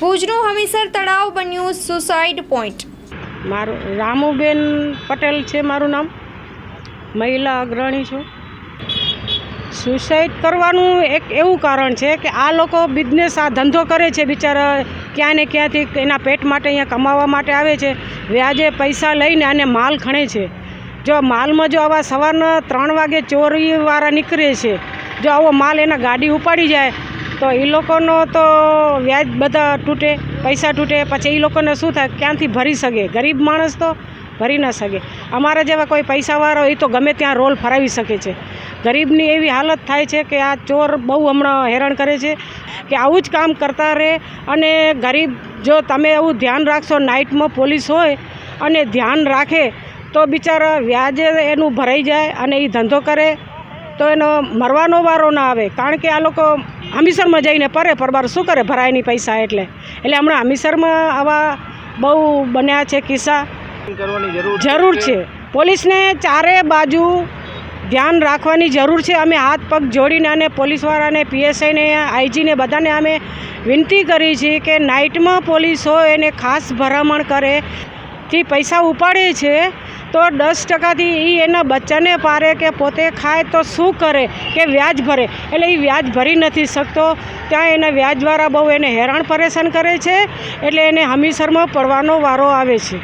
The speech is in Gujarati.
ભુજનું હમીસર તળાવ બન્યું સુસાઇડ પોઈન્ટ મારું, રામુબેન પટેલ છે મારું નામ. મહિલા અગ્રણી છું. સુસાઇડ કરવાનું એક એવું કારણ છે કે આ લોકો બિઝનેસ આ ધંધો કરે છે બિચારા, ક્યાં ને ક્યાંથી એના પેટ માટે અહીંયા કમાવા માટે આવે છે. વ્યાજે પૈસા લઈને અને માલ ખણે છે. જો માલમાં જો આવા સવારના ત્રણ વાગે ચોરીવાળા નીકળે છે, જો આવો માલ એના ગાડી ઉપાડી જાય તો એ લોકોનો તો વ્યાજ બધા તૂટે, પૈસા તૂટે, પછી એ લોકોને શું થાય? ક્યાંથી ભરી શકે? ગરીબ માણસ તો ભરી ન શકે. અમારા જેવા કોઈ પૈસાવાળો એ તો ગમે ત્યાં રોલ ફરાવી શકે છે. ગરીબની એવી હાલત થાય છે કે આ ચોર બહુ હમણાં હેરાન કરે છે કે આવું જ કામ કરતા રહે અને ગરીબ જો તમે એવું ધ્યાન રાખશો, નાઇટમાં પોલીસ હોય અને ધ્યાન રાખે, તો બિચારા વ્યાજે એનું ભરાઈ જાય અને એ ધંધો કરે, તો એનો મરવાનો વારો ના આવે. કારણ કે આ લોકો હમીસરમાં જઈને પરે પરબાર શું કરે? ભરાય નહીં પૈસા એટલે. એટલે હમણાં હમીસરમાં આવા બહુ બન્યા છે કિસ્સા. જરૂર જરૂર છે. પોલીસને ચારે બાજુ ધ્યાન રાખવાની જરૂર છે. અમે હાથ પગ જોડીને અને પોલીસવાળાને પીએસઆઈને આઈજીને બધાને અમે વિનંતી કરી છે કે નાઇટમાં પોલીસ હોય એને ખાસ ભલામણ કરે. થી પૈસા ઉપાડે છે, તો દસ ટકાથી એ એના બચ્ચાને પારે કે પોતે ખાય તો શું કરે કે વ્યાજ ભરે? એટલે એ વ્યાજ ભરી નથી શકતો. ત્યાં એના વ્યાજવાળા બહુ એને હેરાન પરેશાન કરે છે, એટલે એને હમીસરમાં પડવાનો વારો આવે છે.